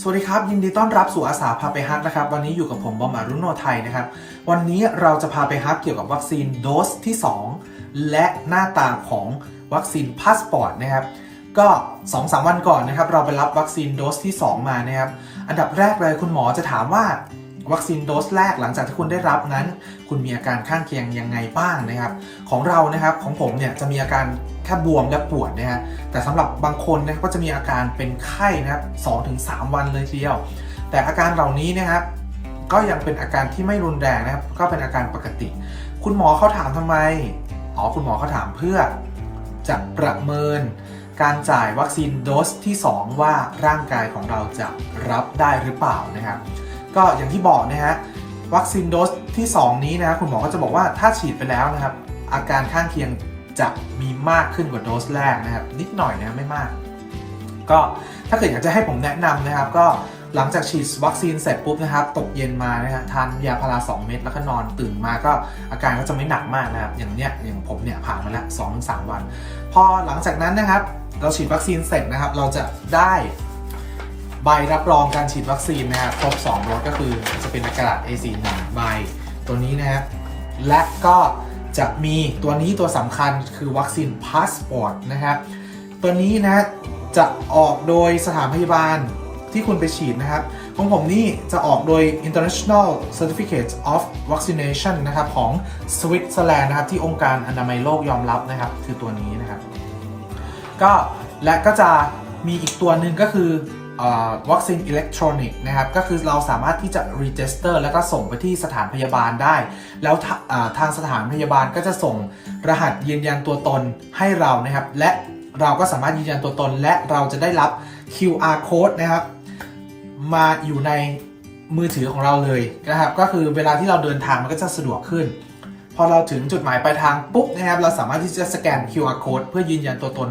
สวัสดีครับ ยินดีต้อนรับสู่อาสาพาไปฮักนะครับ วันนี้อยู่กับผมบอมอารุณโนไทยนะครับ วันนี้เราจะพาไปฮักเกี่ยวกับวัคซีนโดสที่ 2 และหน้าตาของวัคซีนพาสปอร์ตนะครับก็2อสวันก่อนนะครับ เราไปรับวัคซีนโดสที่ 2 มานะครับ อันดับแรกเลยคุณหมอจะถามว่า วัคซีนโดสแรกหลังจากที่คุณได้รับนั้น คุณมีอาการข้างเคียงยังไงบ้างนะครับ ของเรานะครับของผมเนี่ยจะมีอาการแค่บวมและปวดนะฮะแต่สำหรับบางคนนะครับก็จะมีอาการเป็นไข้นะครับ2-3วันเลยทีเดียว แต่อาการเหล่านี้นะครับก็ยังเป็นอาการที่ไม่รุนแรงนะครับ ก็เป็นอาการปกติ คุณหมอเขาถามทำไมอ๋อคุณหมอเขาถามเพื่อจะประเมินการจ่ายวัคซีนโดสที่ 2 ว่าร่างกายของเราจะรับได้หรือเปล่านะครับ ก็อย่างที่บอกนะฮะวัคซีนโดสที่ 2 นี้นะคุณหมอก็จะบอกว่าถ้าฉีดไปแล้วนะครับ อาการข้างเคียงจะมีมากขึ้นกว่าโดสแรกนะครับ นิดหน่อยนะไม่มาก ก็ถ้าเกิดอยากจะให้ผมแนะนำนะครับ ก็หลังจากฉีดวัคซีนเสร็จปุ๊บนะครับ ตกเย็นมานะฮะทานยาพารา 2 เม็ดแล้วก็นอนตื่นมาก็อาการก็จะไม่หนักมากนะครับ อย่างเนี้ยอย่างผมเนี่ยผ่านมาแล้ว2อสวัน พอหลังจากนั้นนะครับ เราฉีดวัคซีนเสร็จนะครับ เราจะได้ ใบรับรองการฉีดวัคซีนนะครับครบ2โดสก็คือจะเป็นกระดาษ A4 1ใบตัวนี้นะครับและก็จะมีตัวนี้ตัวสำคัญคือวัคซีนพาสปอร์ตนะครับตัวนี้นะจะออกโดยสถานพยาบาลที่คุณไปฉีดนะครับของผมนี่จะออกโดย International Certificate of Vaccination นะครับของสวิตเซอร์แลนด์นะครับที่องค์การอนามัยโลกยอมรับนะครับ คือตัวนี้นะครับ ก็และก็จะมีอีกตัวหนึ่งก็คือเอ่อ วัคซีนอิเล็กทรอนิกส์นะครับก็คือเราสามารถที่จะ register แล้วก็ส่งไปที่สถานพยาบาลได้ แล้วทางสถานพยาบาลก็จะส่งรหัสยืนยันตัวตนให้เรานะครับ และเราก็สามารถยืนยันตัวตน และเราจะได้รับ QR code นะครับ มาอยู่ในมือถือของเราเลยนะครับ ก็คือเวลาที่เราเดินทางมันก็จะสะดวกขึ้น พอเราถึงจุดหมายปลายทางปุ๊บนะครับ เราสามารถที่จะสแกน QR code เพื่อยืนยันตัวตน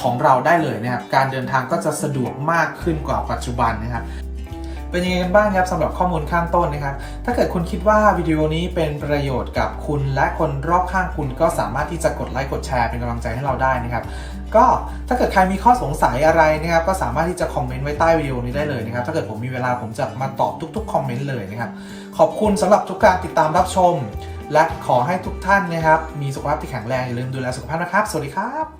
ของเราได้เลยนะครับ การเดินทางก็จะสะดวกมากขึ้นกว่าปัจจุบันนะครับเป็นยังไงกันบ้างครับสำหรับข้อมูลข้างต้นนะครับ ถ้าเกิดคุณคิดว่าวิดีโอนี้เป็นประโยชน์กับคุณและคนรอบข้างคุณก็สามารถที่จะกดไลค์กดแชร์เป็นกำลังใจให้เราได้นะครับ ก็ถ้าเกิดใครมีข้อสงสัยอะไรนะครับ ก็สามารถที่จะคอมเมนต์ไว้ใต้วิดีโอนี้ได้เลยนะครับ ถ้าเกิดผมมีเวลาผมจะมาตอบทุกๆคอมเมนต์เลยนะครับ ขอบคุณสำหรับทุกการติดตามรับชม และขอให้ทุกท่านนะครับ มีสุขภาพที่แข็งแรงอย่าลืมดูแลสุขภาพนะครับ สวัสดีครับ